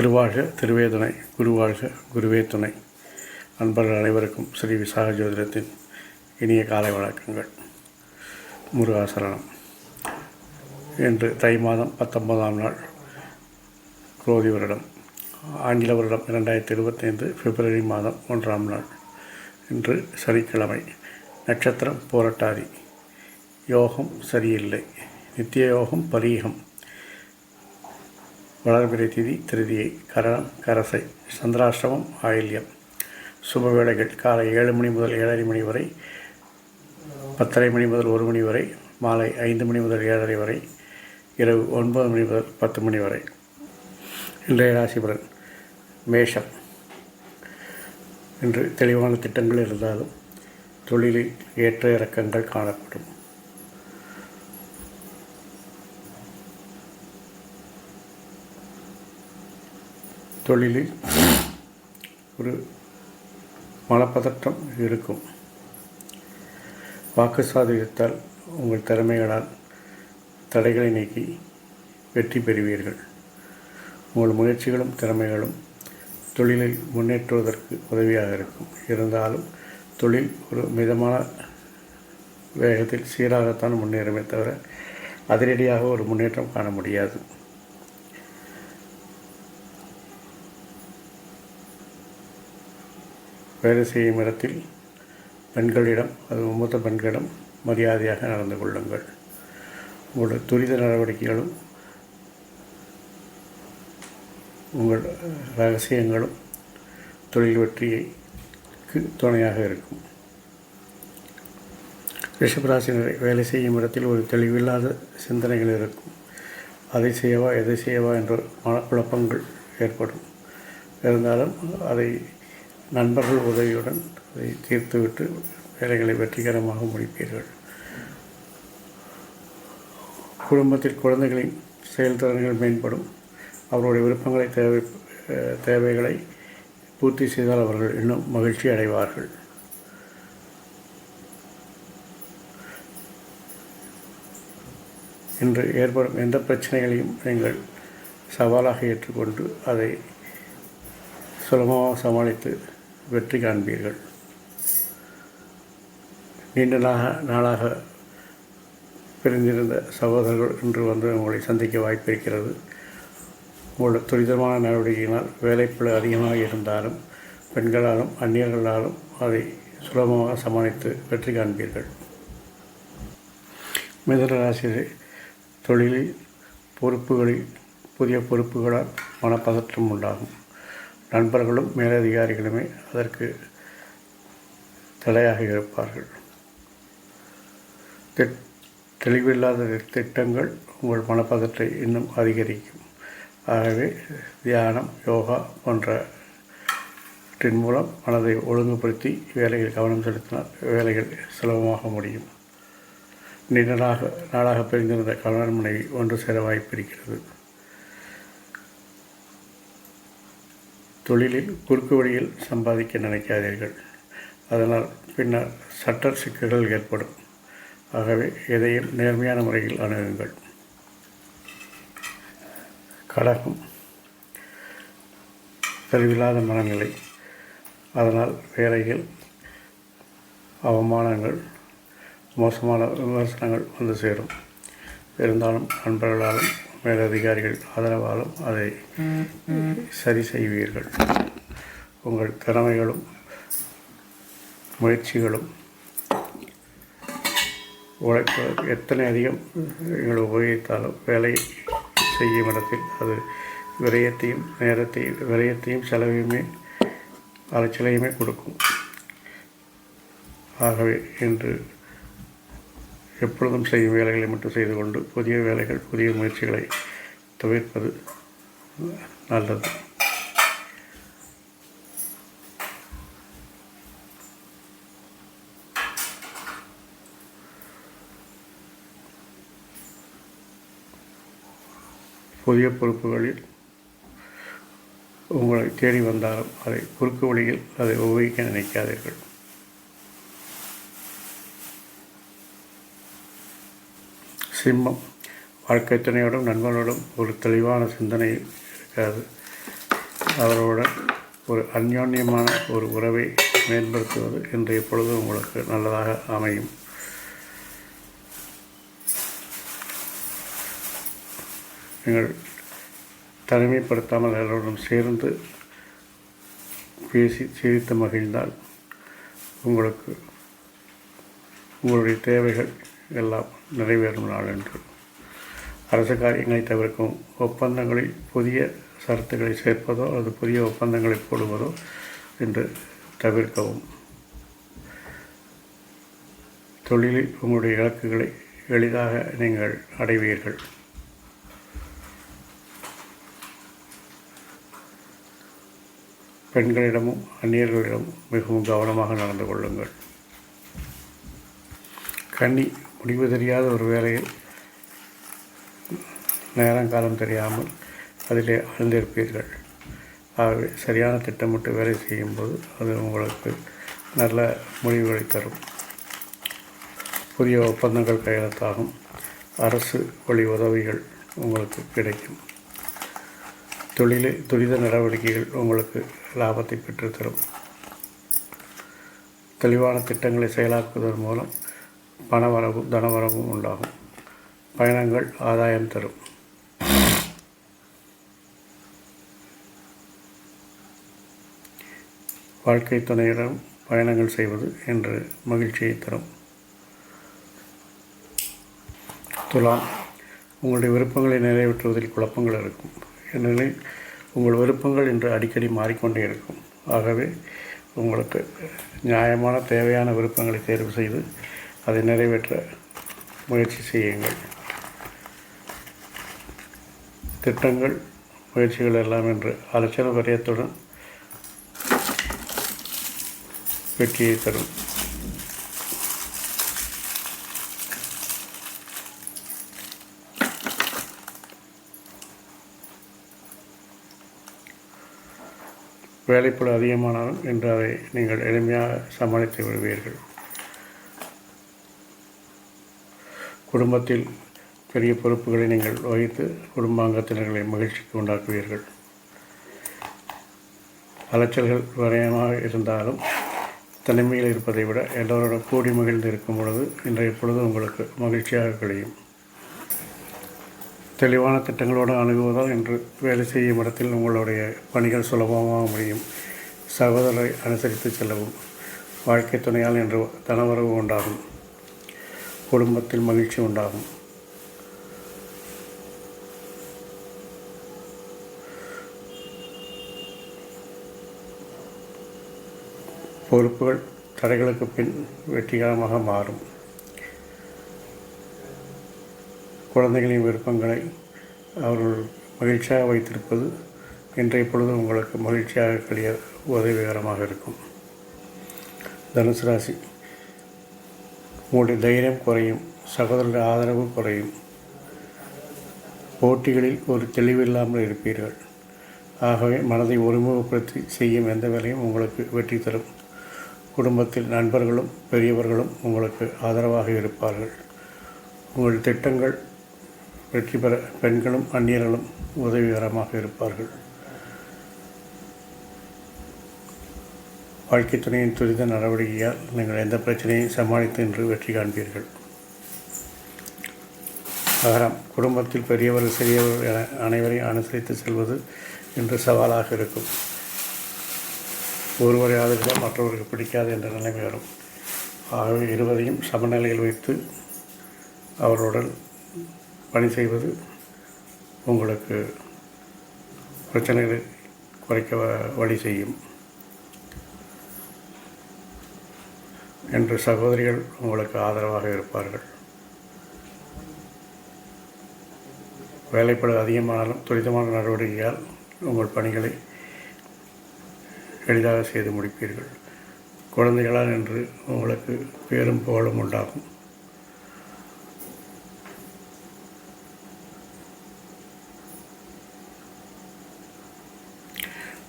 திருவாழ்க திருவேதனை குருவாழ்க குருவே துணை. நண்பர்கள் அனைவருக்கும் ஸ்ரீ விசாக ஜோதிடத்தின் இனிய காலை வணக்கங்கள். முருகாசரணம் இன்று தை மாதம் பத்தொன்பதாம் நாள் குரோதி வருடம். ஆங்கில வருடம் இரண்டாயிரத்தி இருபத்தைந்து பிப்ரவரி மாதம் ஒன்றாம் நாள். இன்று சனிக்கிழமை நட்சத்திரம் போரட்டாதி. யோகம் சரியில்லை. நித்திய யோகம் பரீகம். வளர்பிறை திதி திருதியை கரணம் கரசை சந்திராஷ்டமம் ஆயில்யம். சுப வேளைகள் காலை ஏழு மணி முதல் ஏழரை மணி வரை பத்தரை மணி முதல் ஒரு மணி வரை மாலை ஐந்து மணி முதல் ஏழரை வரை இரவு ஒன்பது மணி முதல் பத்து மணி வரை. இன்றைய ராசிபலன் மேஷம். இன்று தெளிவான திட்டங்கள் இருந்தாலும் தொழிலில் ஏற்ற இறக்கங்கள் காணப்படும். தொழிலில் ஒரு மனப்பதற்றம் இருக்கும். வாக்கு சாதகத்தால் உங்கள் திறமைகளால் தடைகளை நீக்கி வெற்றி பெறுவீர்கள். உங்கள் முயற்சிகளும் திறமைகளும் தொழிலை முன்னேற்றுவதற்கு உதவியாக இருக்கும். இருந்தாலும் தொழில் ஒரு மிதமான வேகத்தில் சீராகத்தான் முன்னேறுமே தவிர அதிரடியாக ஒரு முன்னேற்றம் காண முடியாது. வேலை செய்யும் இடத்தில் பெண்களிடம் அது மூத்த பெண்களிடம் மரியாதையாக நடந்து கொள்ளுங்கள். உங்களோட துரித நடவடிக்கைகளும் உங்கள் ரகசியங்களும் தொழில் வெற்றிக்கு துணையாக இருக்கும். ரிஷபராசினரை வேலை செய்யும் இடத்தில் ஒரு தெளிவில்லாத சிந்தனைகள் இருக்கும். அதை செய்யவா எதை செய்யவா என்ற மனக்குழப்பங்கள் ஏற்படும். இருந்தாலும் அதை நண்பர்கள் உதவியுடன் அதை தீர்த்துவிட்டு வேலைகளை வெற்றிகரமாக முடிப்பீர்கள். குடும்பத்தில் குழந்தைகளின் செயல்திறன்கள் மேம்படும். அவருடைய விருப்பங்களை தேவை தேவைகளை பூர்த்தி செய்தால் அவர்கள் இன்னும் மகிழ்ச்சி அடைவார்கள். இன்று ஏற்படும் எந்த பிரச்சனைகளையும் நீங்கள் சவாலாக ஏற்றுக்கொண்டு அதை சுலபமாக சமாளித்து வெற்றி காண்பீர்கள். நீண்ட நாளாக நாளாக பிரிந்திருந்த சகோதரர்கள் இன்று வந்து உங்களை சந்திக்க வாய்ப்பு இருக்கிறது உங்களோட துரிதமான நடவடிக்கையினால் வேலைப்பளு அதிகமாக இருந்தாலும் பெண்களாலும் அந்நியர்களாலும் அதை சுலபமாக சமாளித்து வெற்றி காண்பீர்கள். மிதனராசியை தொழிலில் பொறுப்புகளில் புதிய பொறுப்புகளால் மனப்பதற்றம் உண்டாகும். நண்பர்களும் மேலதிகாரிகளுமே அதற்கு தடையாக இருப்பார்கள். தெளிவில்லாத திட்டங்கள் உங்கள் மனப்பதத்தை இன்னும் அதிகரிக்கும். ஆகவே தியானம் யோகா போன்றவற்றின் மூலம் மனதை ஒழுங்குபடுத்தி வேலையில் கவனம் செலுத்தினால் வேலைகள் சுலபமாக முடியும். நீண்ட நாளாக நாளாக பிரிந்திருந்த கணவன் மனைவி ஒன்று சேர வாய்ப்பு தொழிலில் குறுக்கு வழியில் சம்பாதிக்க நினைக்காதீர்கள். அதனால் பின்னர் சட்ட சிக்கல்கள் ஏற்படும். ஆகவே எதையும் நேர்மையான முறையில் அணுகுங்கள். கடகம் தெளிவில்லாத மனநிலை. அதனால் வேலைகள் அவமானங்கள் மோசமான விமர்சனங்கள் வந்து சேரும். இருந்தாலும் நண்பர்களாலும் மேலதிகாரிகள் ஆதரவாலும் அதை சரி செய்வீர்கள். உங்கள் திறமைகளும் முயற்சிகளும் உழைப்பு எத்தனை அதிகம் நீங்கள் உபயோகித்தாலும் வேலை செய்யும் இடத்தில் அது விரயத்தையும் நேரத்தையும் விரயத்தையும் செலவையுமே அலைச்சலையுமே கொடுக்கும். ஆகவே இன்று எப்பொழுதும் செய்யும் வேலைகளை மட்டும் செய்து கொண்டு புதிய வேலைகள் புதிய முயற்சிகளை தவிர்ப்பது நல்லது. புதிய பொறுப்புகளில் உங்களை தேடி வந்தாலும் அதை குறுக்கு வழியில் அதை உபயோகிக்க நினைக்காதீர்கள். சிம்மம். வாழ்க்கை துணையோடும் நண்பனோடும் ஒரு தெளிவான சிந்தனை இருக்காது. அவரோட ஒரு அந்யோன்யமான ஒரு உறவை மேம்படுத்துவது இன்றைய பொழுது உங்களுக்கு நல்லதாக அமையும். நீங்கள் தனிமைப்படுத்தாமல் எல்லோரும் சேர்ந்து பேசி சிரித்து மகிழ்ந்தால் உங்களுக்கு உங்களுடைய தேவைகள் எல்லாம் நிறைவேறும் நாள் என்று அரசு காரியங்களை தவிர்க்கவும் ஒப்பந்தங்களில் புதிய சரத்துக்களை சேர்ப்பதோ அல்லது புதிய ஒப்பந்தங்களை போடுவதோ என்று தவிர்க்கவும். தொழிலில் உங்களுடைய இலக்குகளை எளிதாக நீங்கள் அடைவீர்கள். பெண்களிடமும் அந்நியர்களிடமும் மிகவும் கவனமாக நடந்து கொள்ளுங்கள். கன்னி முடிவு தெரியாத ஒரு வேலையில் நேரங்காலம் தெரியாமல் அதிலே ஆழ்ந்திருப்பீர்கள். ஆகவே சரியான திட்டமிட்டு வேலை செய்யும்போது அது உங்களுக்கு நல்ல முடிவுகளை தரும். புதிய ஒப்பந்தங்கள் கையெழுத்தாகும். அரசு வழி உதவிகள் உங்களுக்கு கிடைக்கும். தொழிலில் துரித நடவடிக்கைகள் உங்களுக்கு லாபத்தை பெற்றுத்தரும். தெளிவான திட்டங்களை செயலாக்குவதன் மூலம் பணவரவும் தனவரவும் உண்டாகும். பயணங்கள் ஆதாயம் தரும். வாழ்க்கை துணையிடம் பயணங்கள் செய்வது என்று மகிழ்ச்சியை தரும். துலாம் உங்களுடைய விருப்பங்களை நிறைவேற்றுவதில் குழப்பங்கள் இருக்கும். ஏனெனில் உங்கள் விருப்பங்கள் இன்று அடிக்கடி மாறிக்கொண்டே இருக்கும். ஆகவே உங்களுக்கு நியாயமான தேவையான விருப்பங்களை தேர்வு செய்து அதை நிறைவேற்ற முயற்சி செய்யுங்கள். திட்டங்கள் முயற்சிகள் எல்லாம் என்று அலட்சண வரையத்துடன் வெற்றியை தரும். வேலைப்பட அதிகமானாலும் என்று அதை நீங்கள் எளிமையாக சமாளித்து விடுவீர்கள். குடும்பத்தில் பெரிய பொறுப்புகளை நீங்கள் வகித்து குடும்பாங்கத்தினர்களை மகிழ்ச்சிக்கு உண்டாக்குவீர்கள். அலைச்சல்கள் வரையமாக இருந்தாலும் தனிமையில் இருப்பதை விட எல்லோரோட கூடி மகிழ்ந்து இருக்கும் பொழுது இன்றைய பொழுது உங்களுக்கு மகிழ்ச்சியாக கிடையும். தெளிவான திட்டங்களோடு அணுகுவதால் இன்று வேலை செய்யும் இடத்தில் உங்களுடைய பணிகள் சுலபமாக முடியும். சகோதரரை அனுசரித்து செல்லவும். வாழ்க்கை துணையால் இன்று தனவரவு உண்டாகும். குடும்பத்தில் மகிழ்ச்சி உண்டாகும். பொறுப்புகள் தடைகளுக்கு பின் வெற்றிகரமாக மாறும். குழந்தைகளின் விருப்பங்களை அவர்கள் மகிழ்ச்சியாக வைத்திருப்பது இன்றைய பொழுது உங்களுக்கு மகிழ்ச்சியாக கழிய உதவிகரமாக இருக்கும். தனுசு ராசி. உங்களுடைய தைரியம் குறையும் சகோதரர்கள் ஆதரவு குறையும். போட்டிகளில் ஒரு தெளிவில்லாமல் இருப்பீர்கள். ஆகவே மனதை ஒருமுகப்படுத்தி செய்யும் எந்த வேலையும் உங்களுக்கு வெற்றி தரும். குடும்பத்தில் நண்பர்களும் பெரியவர்களும் உங்களுக்கு ஆதரவாக இருப்பார்கள். உங்கள் திட்டங்கள் வெற்றி பெற பெண்களும் அந்நியர்களும் உதவிகரமாக இருப்பார்கள். வாழ்க்கை துணையின் துரித நடவடிக்கையால் நீங்கள் எந்த பிரச்சனையும் சமாளித்து என்று வெற்றி காண்பீர்கள். நகரம் குடும்பத்தில் பெரியவர்கள் சிறியவர்கள் என அனைவரையும் அனுசரித்து செல்வது இன்று சவாலாக இருக்கும். ஒருவரை ஆதரிக்க மற்றவருக்கு பிடிக்காது என்ற நிலைமை வரும். ஆகவே இருவரையும் சமநிலையில் வைத்து அவர்களுடன் பணி செய்வது உங்களுக்கு பிரச்சனைகளை குறைக்க வ- வழி செய்யும். என்று சகோதரிகள் உங்களுக்கு ஆதரவாக இருப்பார்கள். வேலைப்பாடு அதிகமானாலும் துரிதமான நடவடிக்கையால் உங்கள் பணிகளை எளிதாக செய்து முடிப்பீர்கள். குழந்தைகளால் என்று உங்களுக்கு பேரும் புகழும் உண்டாகும்.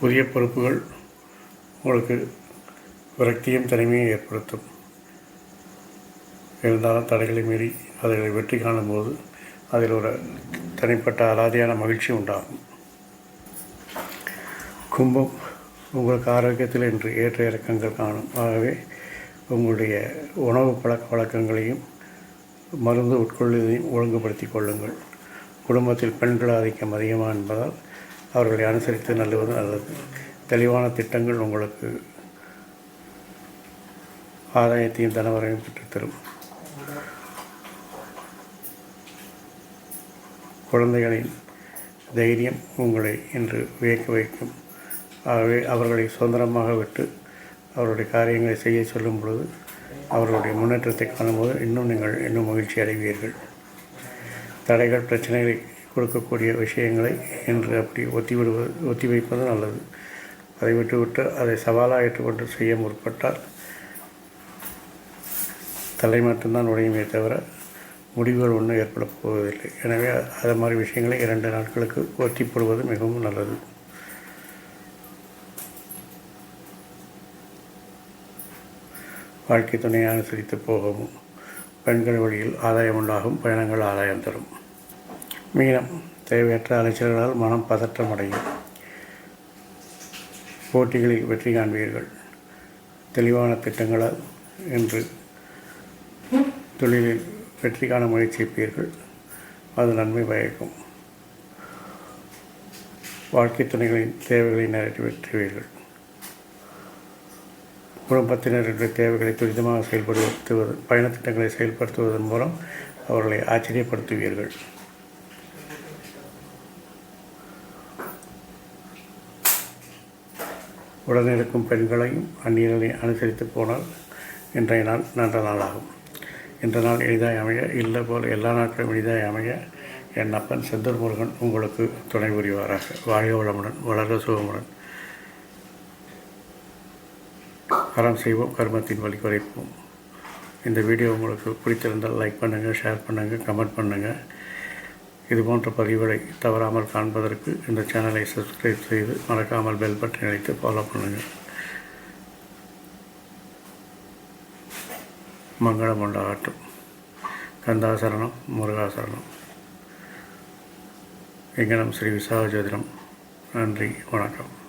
புதிய பொறுப்புகள் உங்களுக்கு விரக்தியும் தனிமையும் ஏற்படுத்தும். இருந்தாலும் தடைகளை மீறி அதுகளை வெற்றி காணும்போது அதில் ஒரு தனிப்பட்ட அலாதியான மகிழ்ச்சி உண்டாகும். கும்பம் உங்களுக்கு ஆரோக்கியத்தில் இன்று ஏற்ற இறக்கங்கள் காணும். ஆகவே உங்களுடைய உணவு பழக்க வழக்கங்களையும் மருந்து உட்கொள்வதையும் ஒழுங்குபடுத்திக் கொள்ளுங்கள். குடும்பத்தில் பெண்கள் ஆதிக்கம் அதிகமாக என்பதால் அவர்களை அனுசரித்து நல்லுவது நல்லது. தெளிவான திட்டங்கள் உங்களுக்கு ஆதாயத்தையும் தனவரையும் பெற்றுத்தரும் குழந்தைகளின் தைரியம் உங்களை இன்று வியக்க வைக்கும். ஆகவே அவர்களை சுதந்திரமாக விட்டு அவருடைய காரியங்களை செய்ய சொல்லும் பொழுது அவர்களுடைய முன்னேற்றத்தை காணும்போது இன்னும் நீங்கள் இன்னும் மகிழ்ச்சி அடைவீர்கள். தடைகள் பிரச்சனைகளை கொடுக்கக்கூடிய விஷயங்களை இன்று அப்படி ஒத்திவிடுவது ஒத்தி வைப்பது நல்லது. அதை விட்டுவிட்டு அதை சவாலாக ஏற்றுக்கொண்டு செய்ய முற்பட்டால் தலை மட்டும்தான் உடையுமே தவிர முடிவுகள் ஒன்றும் ஏற்பட போவதில்லை. எனவே அது மாதிரி விஷயங்களை இரண்டு நாட்களுக்கு ஒத்தி போடுவது மிகவும் நல்லது. வாழ்க்கை துணையை அனுசரித்து போகவும் பெண்கள் வழியில் ஆதாயம் உண்டாகும் பயணங்கள் ஆதாயம் தரும். மீனம் தேவையற்ற அலைச்சல்களால் மனம் பதற்றம் அடையும். போட்டிகளில் வெற்றி காண்பீர்கள். தெளிவான திட்டங்களால் என்று தொழிலில் வெற்றி காண முயற்சிப்பீர்கள் அது நன்மை பயக்கும். வாழ்க்கை துணைகளின் தேவைகளை நிறைவேற்றுவீர்கள் குடும்பத்தினருடைய தேவைகளை துரிதமாக செயல்படுத்துவது பயணத்திட்டங்களை செயல்படுத்துவதன் மூலம் அவர்களை ஆச்சரியப்படுத்துவீர்கள். உடனிருக்கும் பெண்களையும் அந்நியர்களையும் அனுசரித்து போனால் இன்றைய நாள் நல்ல நாளாகும். இந்த நாள் எளிதாய் அமைய இல்லை போல் எல்லா நாட்களும் எளிதாய் அமைய என் அப்பன் செந்தூர் முருகன் உங்களுக்கு துணை புரிவாராக. வாழ வளமுடன் வளர சுகமுடன். அறம் செய்வோம் கர்மத்தின் வழி குறைப்போம். இந்த வீடியோ உங்களுக்கு பிடித்திருந்தால் லைக் பண்ணுங்கள் ஷேர் பண்ணுங்கள் கமெண்ட் பண்ணுங்கள் இது போன்ற பதிவுகளை தவறாமல் காண்பதற்கு இந்த சேனலை சப்ஸ்கிரைப் செய்து மறக்காமல் பெல் பட்டன் அழைத்து ஃபாலோ பண்ணுங்கள் மங்களம் உண்டாகட்டும் கந்தாசரணம் முருகாசரணம். எங்கனம் ஸ்ரீ விசாகஜோதிடம். நன்றி வணக்கம்.